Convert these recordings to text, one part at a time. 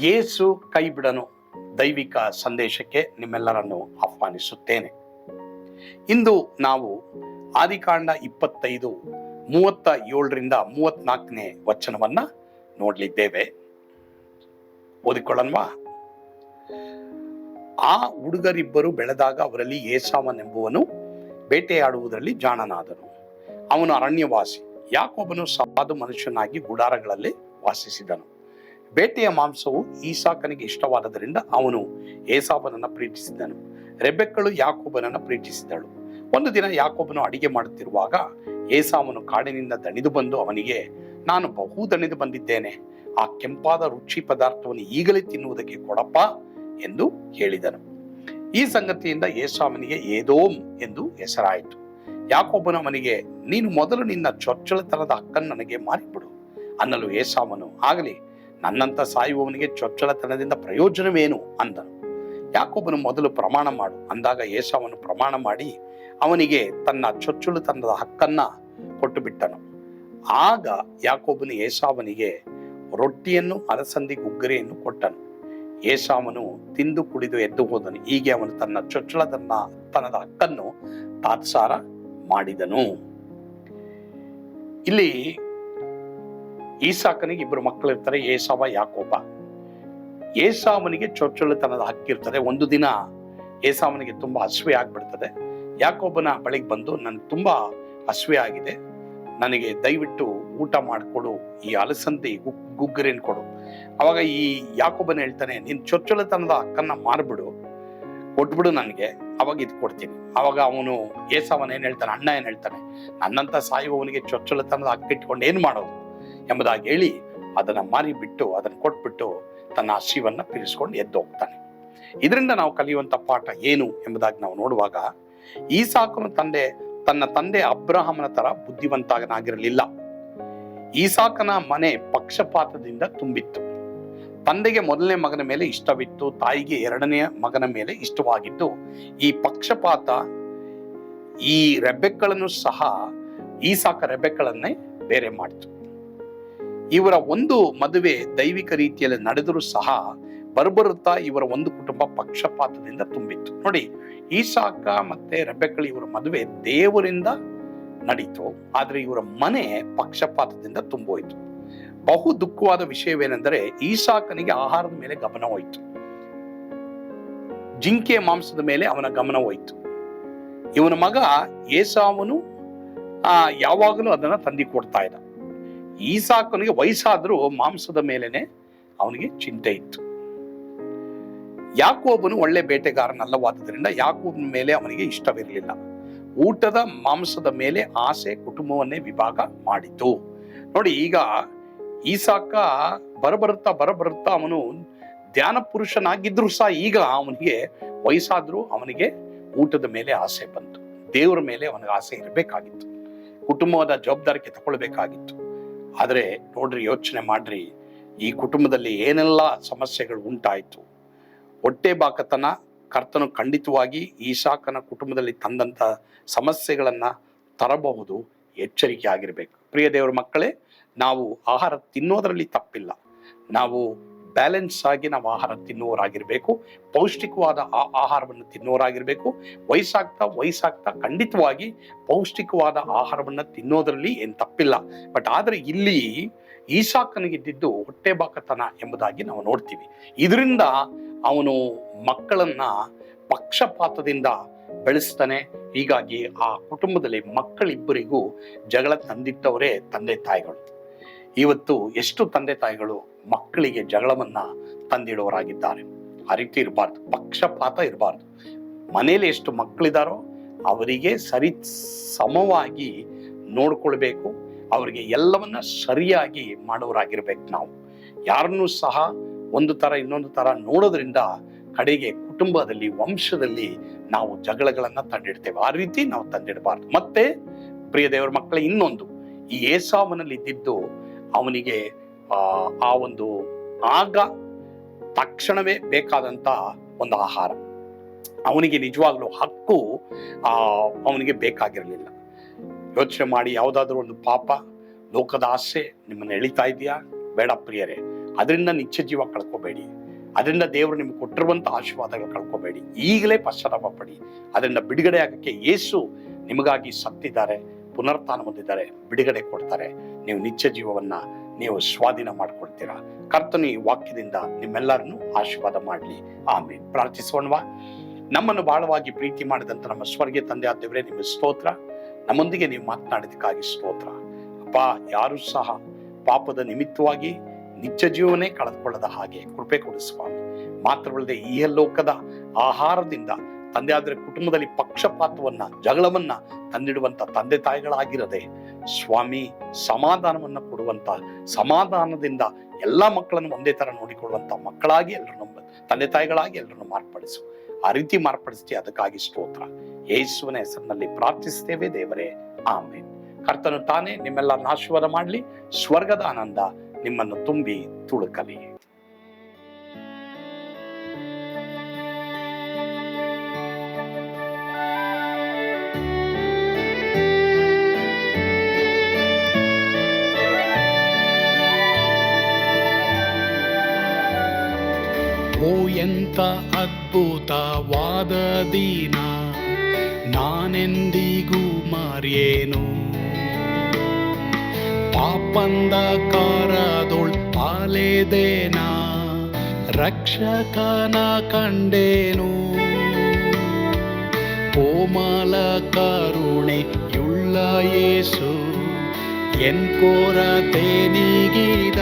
ಯೇಸು ಕೈ ಬಿಡನು ದೈವಿಕ ಸಂದೇಶಕ್ಕೆ ನಿಮ್ಮೆಲ್ಲರನ್ನು ಆಹ್ವಾನಿಸುತ್ತೇನೆ. ಇಂದು ನಾವು ಆದಿಕಾಂಡ ಇಪ್ಪತ್ತೈದು, ಮೂವತ್ತ ಏಳರಿಂದ ಮೂವತ್ನಾಲ್ಕನೇ ವಚನವನ್ನ ನೋಡಲಿದ್ದೇವೆ. ಓದಿಕೊಳ್ಳನ್ವಾ? ಆ ಹುಡುಗರಿಬ್ಬರು ಬೆಳೆದಾಗ ಅವರಲ್ಲಿ ಏಸಾವನೆಂಬುವನು ಬೇಟೆಯಾಡುವುದರಲ್ಲಿ ಜಾಣನಾದನು. ಅವನು ಅರಣ್ಯವಾಸಿ ಯಾಕೊಬ್ಬನು ಸಾಧು ಮನುಷ್ಯನಾಗಿ ಗುಡಾರಗಳಲ್ಲಿ ವಾಸಿಸಿದನು. ಬೇಟೆಯ ಮಾಂಸವು ಈಸಾಕನಿಗೆ ಇಷ್ಟವಾದದರಿಂದ ಅವನು ಏಸಾಬನನ್ನು ಪ್ರೀತಿಸಿದನು. ರೆಬೆಕ್ಕಳು ಯಾಕೋಬನನ್ನು ಪ್ರೀತಿಸಿದಳು. ಒಂದು ದಿನ ಯಾಕೋಬನು ಅಡಿಗೆ ಮಾಡುತ್ತಿರುವಾಗ ಏಸಾವನು ಕಾಡಿನಿಂದ ದಣಿದು ಬಂದು ಅವನಿಗೆ, ನಾನು ಬಹು ದಣಿದು ಬಂದಿದ್ದೇನೆ. ಆ ಕೆಂಪಾದ ರುಚಿ ಪದಾರ್ಥವನ್ನು ಈಗಲೇ ತಿನ್ನುವುದಕ್ಕೆ ಕೊಡಪ್ಪ ಎಂದು ಹೇಳಿದನು. ಈ ಸಂಗತಿಯಿಂದ ಏಸಾಮನಿಗೆ ಏದೋಮ್ ಎಂದು ಹೆಸರಾಯಿತು. ಯಾಕೊಬ್ಬನ ಅವನಿಗೆ, ನೀನು ಮೊದಲು ನಿನ್ನ ಚೊಚ್ಚಲತನದ ಹಕ್ಕನ್ನು ನನಗೆ ಮಾರಿಬಿಡು ಅನ್ನಲು ಏಸಾವನು, ಆಗಲಿ ನನ್ನಂತ ಸಾಯುವವನಿಗೆ ಚೊಚ್ಚಲತನದಿಂದ ಪ್ರಯೋಜನವೇನು ಅಂದನು. ಯಾಕೊಬ್ಬನು ಮೊದಲು ಪ್ರಮಾಣ ಮಾಡು. ಅಂದಾಗ ಏಸಾವನು ಪ್ರಮಾಣ ಮಾಡಿ ಅವನಿಗೆ ತನ್ನ ಚೊಚ್ಚಲುತನದ ಹಕ್ಕನ್ನ ಕೊಟ್ಟು ಬಿಟ್ಟನು ಆಗ ಯಾಕೊಬ್ಬನು ಏಸಾವನಿಗೆ ರೊಟ್ಟಿಯನ್ನು, ಅಲಸಂದಿ, ಗುಗ್ಗರೆಯನ್ನು ಕೊಟ್ಟನು. ಏಸಾವನು ತಿಂದು ಕುಡಿದು ಎದ್ದು ಹೋದನು. ಹೀಗೆ ಅವನು ತನ್ನ ಚೊಚ್ಚಲತನ ತನದ ಹಕ್ಕನ್ನು ತಾತ್ಸಾರ ಮಾಡಿದನು. ಇಲ್ಲಿ ಈಸಾಕನಿಗೆ ಇಬ್ಬರು ಮಕ್ಕಳು ಇರ್ತಾರೆ, ಏಸಾವ, ಯಾಕೋಬ. ಏಸಾವನಿಗೆ ಹಕ್ಕಿ ಹಕ್ಕಿರ್ತದೆ ಒಂದು ದಿನ ಏಸಾವನಿಗೆ ತುಂಬಾ ಹಸಿವೆ ಆಗ್ಬಿಡ್ತದೆ. ಯಾಕೋಬನ ಬಳಿಗೆ ಬಂದು ನನ್ಗೆ ತುಂಬಾ ಹಸಿವೆ ಆಗಿದೆ. ನನಗೆ ದಯವಿಟ್ಟು ಊಟ ಮಾಡಿಕೊಡು. ಈ ಅಲಸಂದಿ ಗುಗ್ ಗುಗ್ಗರಿನ್ ಕೊಡು. ಅವಾಗ ಈ ಯಾಕೋಬನ ಹೇಳ್ತಾನೆ, ನೀನು ಚೊಚ್ಚಲತನದ ಹಕ್ಕನ್ನ ಮಾರ್ಬಿಡು. ಕೊಟ್ಬಿಡು ನನಗೆ. ಅವಾಗ ಇದು ಕೊಡ್ತೀನಿ. ಅವಾಗ ಅವನು ಏಸಾವನ ಏನು ಹೇಳ್ತಾನೆ, ಅಣ್ಣ ಏನು ಹೇಳ್ತಾನೆ, ನನ್ನಂತ ಸಾಯುವವನಿಗೆ ಚೊಚ್ಚಲತನದ ಹಕ್ಕಿಟ್ಕೊಂಡು ಏನ್ ಮಾಡೋದು? ಎಂಬುದಾಗಿ ಹೇಳಿ ಅದನ್ನು ಮಾರಿಬಿಟ್ಟು, ಅದನ್ನು ಕೊಟ್ಬಿಟ್ಟು ತನ್ನ ಹಸಿವನ್ನು ಪೀರಿಸ್ಕೊಂಡು ಎದ್ದು ಹೋಗ್ತಾನೆ. ಇದರಿಂದ ನಾವು ಕಲಿಯುವಂಥ ಪಾಠ ಏನು ಎಂಬುದಾಗಿ ನಾವು ನೋಡುವಾಗ, ಈಸಾಕನು ತಂದೆ, ತನ್ನ ತಂದೆ ಅಬ್ರಾಹಮನ ತರ ಬುದ್ಧಿವಂತನಾಗಿರಲಿಲ್ಲ. ಈಸಾಕನ ಮನೆ ಪಕ್ಷಪಾತದಿಂದ ತುಂಬಿತ್ತು. ತಂದೆಗೆ ಮೊದಲನೇ ಮಗನ ಮೇಲೆ ಇಷ್ಟವಿತ್ತು, ತಾಯಿಗೆ ಎರಡನೆಯ ಮಗನ ಮೇಲೆ ಇಷ್ಟವಾಗಿತ್ತು. ಈ ಪಕ್ಷಪಾತ, ಈ ರೆಬ್ಬೆಕ್ಕಳನ್ನು ಸಹ ಈಸಾಕ ರೆಬೆಕ್ಕಳನ್ನೇ ಬೇರೆ ಮಾಡಿತು. ಇವರ ಒಂದು ಮದುವೆ ದೈವಿಕ ರೀತಿಯಲ್ಲಿ ನಡೆದರೂ ಸಹ ಬರಬರುತ್ತಾ ಇವರ ಒಂದು ಕುಟುಂಬ ಪಕ್ಷಪಾತದಿಂದ ತುಂಬಿತ್ತು. ನೋಡಿ, ಈಸಾಕ ಮತ್ತೆ ರೆಬೆಕ್ಕಳು ಇವರ ಮದುವೆ ದೇವರಿಂದ ನಡೀತು. ಆದರೆ ಇವರ ಮನೆ ಪಕ್ಷಪಾತದಿಂದ ತುಂಬೋಯ್ತು. ಬಹು ದುಃಖವಾದ ವಿಷಯವೇನೆಂದರೆ ಈಸಾಕನಿಗೆ ಆಹಾರದ ಮೇಲೆ ಗಮನ ಹೋಯಿತು. ಜಿಂಕೆ ಮಾಂಸದ ಮೇಲೆ ಅವನ ಗಮನ ಹೋಯಿತು. ಇವನ ಮಗ ಏಸಾವನು ಯಾವಾಗಲೂ ಅದನ್ನ ತಂದಿ ಕೊಡ್ತಾ ಇದ್ದ. ಈಸಾಕನಿಗೆ ವಯಸ್ಸಾದರೂ ಮಾಂಸದ ಮೇಲೇನೆ ಅವನಿಗೆ ಚಿಂತೆ ಇತ್ತು. ಯಾಕೋಬನು ಒಳ್ಳೆ ಬೇಟೆಗಾರನಲ್ಲವಾದ್ದರಿಂದ ಯಾಕೋಬನ ಮೇಲೆ ಅವನಿಗೆ ಇಷ್ಟವಿರಲಿಲ್ಲ. ಊಟದ ಮಾಂಸದ ಮೇಲೆ ಆಸೆ ಕುಟುಂಬವನ್ನೇ ವಿಭಾಗ ಮಾಡಿತು. ನೋಡಿ, ಈಗ ಈಸಾಕ ಬರಬರುತ್ತಾ ಬರಬರುತ್ತಾ ಅವನು ಧ್ಯಾನ ಪುರುಷನಾಗಿದ್ರು ಸಹ ಈಗ ಅವನಿಗೆ ವಯಸ್ಸಾದರೂ ಅವನಿಗೆ ಊಟದ ಮೇಲೆ ಆಸೆ ಬಂತು. ದೇವರ ಮೇಲೆ ಅವನಿಗೆ ಆಸೆ ಇರಬೇಕಾಗಿತ್ತು. ಕುಟುಂಬದ ಜವಾಬ್ದಾರಿಕೆ ತಗೊಳ್ಬೇಕಾಗಿತ್ತು. ಆದ್ರೆ ನೋಡ್ರಿ, ಯೋಚನೆ ಮಾಡ್ರಿ. ಈ ಕುಟುಂಬದಲ್ಲಿ ಏನೆಲ್ಲ ಸಮಸ್ಯೆಗಳು ಉಂಟಾಯಿತು? ಹೊಟ್ಟೆ ಬಾಕತನ, ಕರ್ತನು ಖಂಡಿತವಾಗಿ ಈಶಾಕನ ಕುಟುಂಬದಲ್ಲಿ ತಂದಂತ ಸಮಸ್ಯೆಗಳನ್ನ ತರಬಹುದು ಎಚ್ಚರಿಕೆ ಆಗಿರಬೇಕು ಪ್ರಿಯ ದೇವರ ಮಕ್ಕಳೇ, ನಾವು ಆಹಾರ ತಿನ್ನೋದರಲ್ಲಿ ತಪ್ಪಿಲ್ಲ. ನಾವು ಬ್ಯಾಲೆನ್ಸ್ ಆಗಿ ನಾವು ಆಹಾರ ತಿನ್ನುವರಾಗಿರ್ಬೇಕು ಪೌಷ್ಟಿಕವಾದ ಆ- ಆಹಾರವನ್ನು ತಿನ್ನೋರಾಗಿರಬೇಕು ವಯಸ್ಸಾಗ್ತಾ ವಯಸ್ಸಾಗ್ತಾ ಖಂಡಿತವಾಗಿ ಪೌಷ್ಟಿಕವಾದ ಆಹಾರವನ್ನು ತಿನ್ನೋದರಲ್ಲಿ ಏನು ತಪ್ಪಿಲ್ಲ. ಬಟ್ ಆದರೆ ಇಲ್ಲಿ ಈಸಾಕನಿಗಿದ್ದಿದ್ದು ಹೊಟ್ಟೆ ಬಾಕತನ ಎಂಬುದಾಗಿ ನಾವು ನೋಡ್ತೀವಿ. ಇದರಿಂದ ಅವನು ಮಕ್ಕಳನ್ನ ಪಕ್ಷಪಾತದಿಂದ ಬೆಳೆಸ್ತಾನೆ. ಹೀಗಾಗಿ ಆ ಕುಟುಂಬದಲ್ಲಿ ಮಕ್ಕಳಿಬ್ಬರಿಗೂ ಜಗಳ ತಂದಿದ್ದವರೇ ತಂದೆ ತಾಯಿಗಳು. ಇವತ್ತು ಎಷ್ಟು ತಂದೆ ತಾಯಿಗಳು ಮಕ್ಕಳಿಗೆ ಜಗಳವನ್ನ ತಂದಿಡುವರಾಗಿದ್ದಾರೆ ಆ ರೀತಿ ಇರಬಾರ್ದು, ಪಕ್ಷಪಾತ ಇರಬಾರ್ದು. ಮನೇಲಿ ಎಷ್ಟು ಮಕ್ಕಳಿದಾರೋ ಅವರಿಗೆ ಸರಿ ಸಮವಾಗಿ ನೋಡ್ಕೊಳ್ಬೇಕು, ಅವರಿಗೆ ಎಲ್ಲವನ್ನ ಸರಿಯಾಗಿ ಮಾಡೋರಾಗಿರ್ಬೇಕು ನಾವು. ಯಾರನ್ನು ಸಹ ಒಂದು ತರ ಇನ್ನೊಂದು ತರ ನೋಡೋದ್ರಿಂದ ಕಡೆಗೆ ಕುಟುಂಬದಲ್ಲಿ, ವಂಶದಲ್ಲಿ ನಾವು ಜಗಳಗಳನ್ನು ತಂದಿಡ್ತೇವೆ. ಆ ರೀತಿ ನಾವು ತಂದಿಡಬಾರ್ದು. ಮತ್ತೆ ಪ್ರಿಯ ದೇವರ ಮಕ್ಕಳ ಇನ್ನೊಂದು, ಈ ಏಸಾವನಲ್ಲಿ ಇದ್ದಿದ್ದು ಅವನಿಗೆ ಆ, ಒಂದು ಆಗ ತಕ್ಷಣವೇ ಬೇಕಾದಂತ ಒಂದು ಆಹಾರ. ಅವನಿಗೆ ನಿಜವಾಗ್ಲೂ ಹಕ್ಕು ಆ ಅವನಿಗೆ ಬೇಕಾಗಿರಲಿಲ್ಲ. ಯೋಚನೆ ಮಾಡಿ ಯಾವುದಾದ್ರೂ ಒಂದು ಪಾಪ ಲೋಕದ ಆಸೆ ನಿಮ್ಮನ್ನ ಎಳಿತಾ ಇದೆಯಾ ಬೇಡ ಪ್ರಿಯರೇ. ಅದರಿಂದ ನಿತ್ಯ ಜೀವ ಕಳ್ಕೊಬೇಡಿ. ಅದರಿಂದ ದೇವರು ನಿಮ್ಗೆ ಕೊಟ್ಟಿರುವಂತ ಆಶೀರ್ವಾದಗಳು ಕಳ್ಕೊಬೇಡಿ. ಈಗಲೇ ಪಶ್ಚಾತ್ತಾಪ ಪಡಿ. ಅದರಿಂದ ಬಿಡುಗಡೆ ಆಗಕ್ಕೆ ಯೇಸು ನಿಮಗಾಗಿ ಸತ್ತಿದ್ದಾರೆ ಪುನರ್ತಾನ ಹೊಂದಿದ್ದಾರೆ ಬಿಡುಗಡೆ ಕೊಡ್ತಾರೆ. ನೀವು ನಿತ್ಯ ಜೀವವನ್ನ ನೀವು ಸ್ವಾಧೀನ ಮಾಡ್ಕೊಳ್ತೀರಾ. ಕರ್ತನು ಈ ವಾಕ್ಯದಿಂದ ನಿಮ್ಮೆಲ್ಲರನ್ನು ಆಶೀರ್ವಾದ ಮಾಡಲಿ. ಆಮೇಲೆ ಪ್ರಾರ್ಥಿಸೋಣವಾ. ನಮ್ಮನ್ನು ಬಹಳವಾಗಿ ಪ್ರೀತಿ ಮಾಡಿದಂತ ನಮ್ಮ ಸ್ವರ್ಗೀಯ ತಂದೆ ಆದವರೇ ನಿಮ್ಮ ಸ್ತೋತ್ರ. ನಮ್ಮೊಂದಿಗೆ ನೀವು ಮಾತನಾಡಿದಕ್ಕಾಗಿ ಸ್ತೋತ್ರ. ಅಪ್ಪ, ಯಾರು ಸಹ ಪಾಪದ ನಿಮಿತ್ತವಾಗಿ ನಿತ್ಯ ಜೀವನೇ ಕಳೆದುಕೊಳ್ಳದ ಹಾಗೆ ಕೃಪೆ ಕೊಡಿಸುವ. ಮಾತ್ರವಲ್ಲದೆ ಈ ಲೋಕದ ಆಹಾರದಿಂದ ತಂದೆ ಆದರೆ ಕುಟುಂಬದಲ್ಲಿ ಪಕ್ಷಪಾತವನ್ನ, ಜಗಳವನ್ನ ತಂದಿಡುವಂತ ತಂದೆ ತಾಯಿಗಳಾಗಿರದೆ ಸ್ವಾಮಿ ಸಮಾಧಾನವನ್ನ ಕೊಡುವಂತ, ಸಮಾಧಾನದಿಂದ ಎಲ್ಲ ಮಕ್ಕಳನ್ನು ಒಂದೇ ತರ ನೋಡಿಕೊಳ್ಳುವಂತ ಮಕ್ಕಳಾಗಿ ಎಲ್ಲರನ್ನು ತಂದೆ ತಾಯಿಗಳಾಗಿ ಎಲ್ಲರನ್ನು ಮಾರ್ಪಡಿಸು. ಆ ರೀತಿ ಮಾರ್ಪಡಿಸ್ತೀವಿ ಅದಕ್ಕಾಗಿ ಸ್ತೋತ್ರ. ಯೇಸುವಿನ ಹೆಸರಿನಲ್ಲಿ ಪ್ರಾರ್ಥಿಸ್ತೇವೆ ದೇವರೇ. ಆಮೇನ್. ಕರ್ತನು ತಾನೇ ನಿಮ್ಮೆಲ್ಲ ಆಶೀರ್ವಾದ ಮಾಡಲಿ, ಸ್ವರ್ಗದ ಆನಂದ ನಿಮ್ಮನ್ನು ತುಂಬಿ ತುಳುಕಲಿ. ಎಂತ ಅದ್ಭುತವಾದ ದಿನ ನಾನೆಂದಿಗೂ ಮರೆಯೇನು ಪಾಪಂದ ಕಾರದೊಳ್ ಪಾಲೆದೇನ ರಕ್ಷಕನ ಕಂಡೇನು ಕೋಮಲ ಕರುಣೆಯುಳ್ಳ ಯೇಸು ಎನ್ ಕೊರತೆ ನೀಗಿದ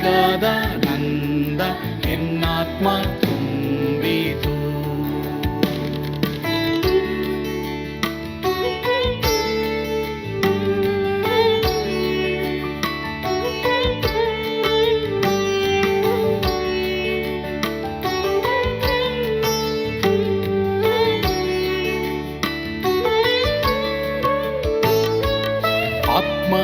ಸ್ವರ್ಗದ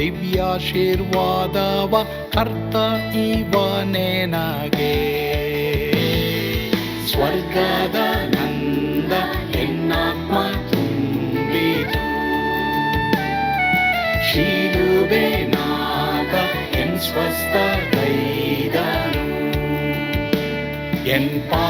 ದಿವ್ಯಾಶೀರ್ವಾದವ ಕರ್ತ ಇವನೇನಾಗೆ ಸ್ವರ್ಗದ ನಂದ ಎನ್ನಾತ್ಮ ತುಂಬಿತು. ಶೀಲುಬೆ ನಾಗ ಎನ್ ಸ್ವಸ್ಥ ಕೈದನು. ಎನ್ ಪಾಪ